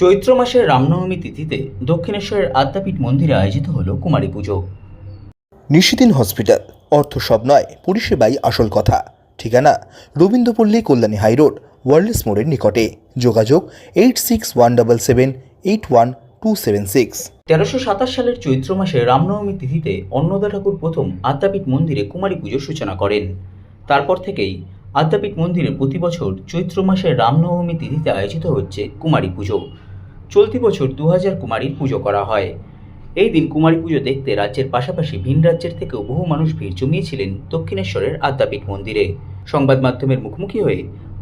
চৈত্র মাসের রামনবমী তিথিতে দক্ষিণেশ্বরের আদ্যাপীঠ মন্দিরে আয়োজিত হল কুমারী পুজো। নিশিদিন হসপিটাল অর্থ সব নয় পরিষেবাই আসল কথা। ঠিকানা রবীন্দ্রপল্লী কল্যাণী হাইরোড ওয়ার্ল্ডস মোড়ের নিকটে। যোগাযোগ eight six one double seven eight one two seven six. তেরোশো সাতাশ সালের চৈত্র মাসে রামনবমী তিথিতে অন্নদা ঠাকুর প্রথম আদ্যাপীঠ মন্দিরে কুমারী পুজোর সূচনা করেন। তারপর থেকেই আদ্যাপীঠ মন্দিরে প্রতি বছর চৈত্র মাসের রামনবমী তিথিতে আয়োজিত হচ্ছে কুমারী পুজো। চলতি বছর দু হাজার কুমারীর পুজো করা হয়। এই দিন কুমারী পুজো দেখতে রাজ্যের পাশাপাশি ভিন রাজ্যের থেকেও বহু মানুষ ভিড় জমিয়েছিলেন দক্ষিণেশ্বরের আদ্যাপীঠ মন্দিরে। সংবাদ মাধ্যমের মুখোমুখি হয়ে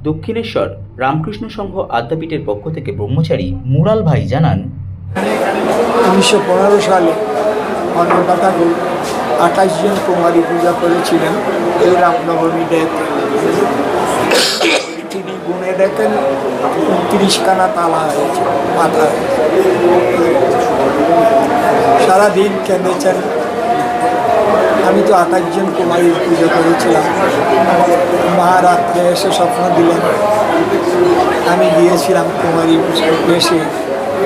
দক্ষিণেশ্বর রামকৃষ্ণ সংঘ আদ্যাপীঠের পক্ষ থেকে ব্রহ্মচারী মুরাল ভাই জানান, উনিশশো পনেরো সালে আঠাশ জন কুমারী পূজা করেছিলেন এই রামনবমী তিনি গুনে দেখেন উনত্রিশখানা তালা হয়েছে, মাথা। সারাদিন কেঁদেছেন। আমি তো আঠাশ জন কুমারীর পুজো করেছিলাম। মা রাত্রে এসে স্বপ্ন দিলেন, আমি গিয়েছিলাম কুমারী বেশে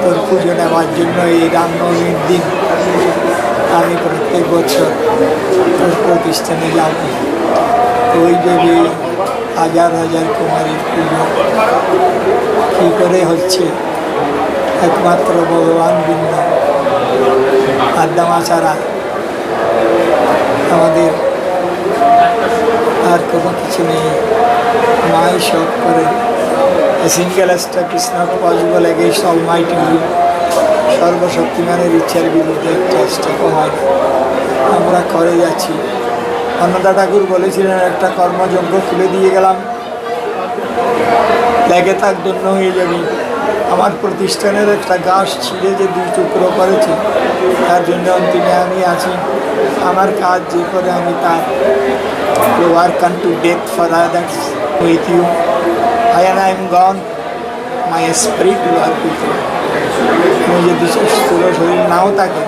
তোর পুজো নেওয়ার জন্য এই রামনবমীর দিন। আমি প্রত্যেক বছর তোর প্রতিষ্ঠানে যাব। ওই দেবী হাজার হাজার কুমারীর পুজো কী করে হচ্ছে? একমাত্র ভগবান ভিন্ন। আড্ডামা ছাড়া আমাদের আর কোনো কিছু নেই। মাই সব করে। single aspect is not possible against Almighty will. সর্বশক্তিমানের ইচ্ছার বিরুদ্ধে চেষ্টা হয় আমরা করে যাচ্ছি। অন্নদা ঠাকুর বলেছিলেন, একটা কর্মযজ্ঞ খুলে দিয়ে গেলাম। লেগে থাক, ধন্য হয়ে যাবি। আমার প্রতিষ্ঠানের একটা গাছ ছিঁড়ে যে দুই টুকরো করেছে, তার জন্য অন্তিমে আমি আছি। আমার কাজ যে করে আমি তার work unto death for others with you I and I am gone my will work with you. আমি যদি শরীর নাও থাকে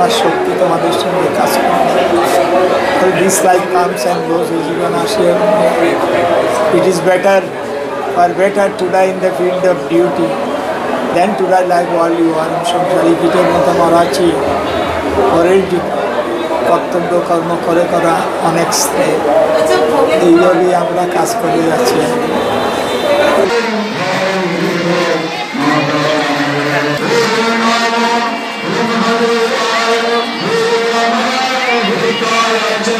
আমার শক্তি তোমাদের সঙ্গে কাজ করে this life comes and goes এই জীবন আসে it is better better to die in the field duty than to die life wall you are সংসারী পিঠের মতো মরাচ্ছি পরের যে কর্তব্য কর্ম করে করা অনেক স্নেহ এইভাবেই আমরা কাজ করে যাচ্ছি। glória de